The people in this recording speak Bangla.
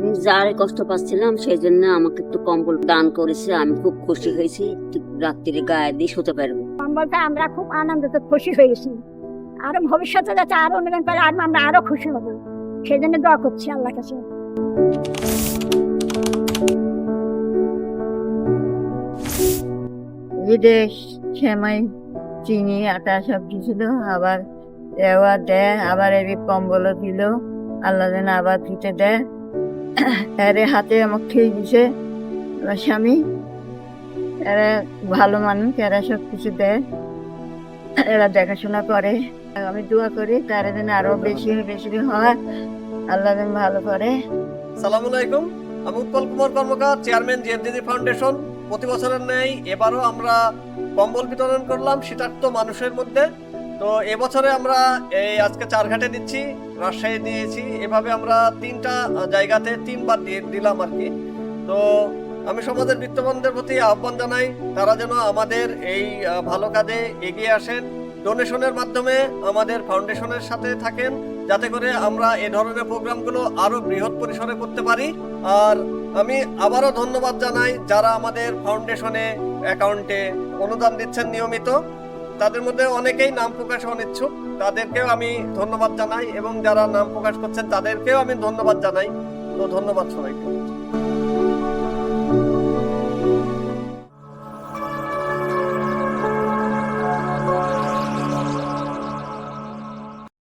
আমি যারে কষ্ট পাচ্ছিলাম সেই জন্য আমাকে একটু কম্বল দান করেছে আমি খুব খুশি হয়েছি। রাত্রিরে গায়ে দিয়ে শুতে পারব। বলতে আমরা খুব আনন্দিত খুশি হয়েছি। আরও ভবিষ্যতে যাতে আরও অনুদান পারে আর আমরা আরও খুশি হব। সেই জন্য দোয়া করছি আল্লাহ কাছে। বিদেশ সেমাই চিনি আটা সব দিছিল আবার দেওয়া দেয় আবার এর কম্বলও দিল। আল্লাহ যেন আবার দিতে দেয়। এরে হাতে আমাকে খেয়ে দিছে। আমার স্বামী, এরা ভালো মানুষ, এরা সব কিছু দেয়। এরা দেখাশোনা করে। আমি দোয়া করি তারা যেন আরও বেশি বেশি হয়। আল্লাহ যেন ভালো করে। সালাম আলাইকুম। আমি Utpal Kumar Karmakar, chairman GMGG foundation. প্রতি বছরের ন্যায় এবারও আমরা কম্বল বিতরণ করলাম শীতার্থ মানুষের মধ্যে। তো এবছরে আমরা এই আজকে চারঘাটে দিচ্ছি, রাজশাহী দিয়েছি। এভাবে আমরা তিনটা জায়গাতে তিনবার দিয়ে দিলাম আর কি। তো আমি সমাজের বিত্তবানদের প্রতি আহ্বান জানাই, তারা যেন আমাদের এই ভালো কাজে এগিয়ে আসেন। ডোনেশনের মাধ্যমে আমাদের ফাউন্ডেশনের সাথে থাকেন, যাতে করে আমরা এ ধরনের প্রোগ্রামগুলো আরও বৃহৎ পরিসরে করতে পারি। আর আমি আবারও ধন্যবাদ জানাই যারা আমাদের ফাউন্ডেশনে অ্যাকাউন্টে অনুদান দিচ্ছেন নিয়মিত। তাদের মধ্যে অনেকেই নাম প্রকাশে অনিচ্ছুক। তাদেরকেও আমি ধন্যবাদ জানাই এবং যারা নাম প্রকাশ করছেন তাদেরকেও আমি ধন্যবাদ জানাই। তো ধন্যবাদ সবাইকে।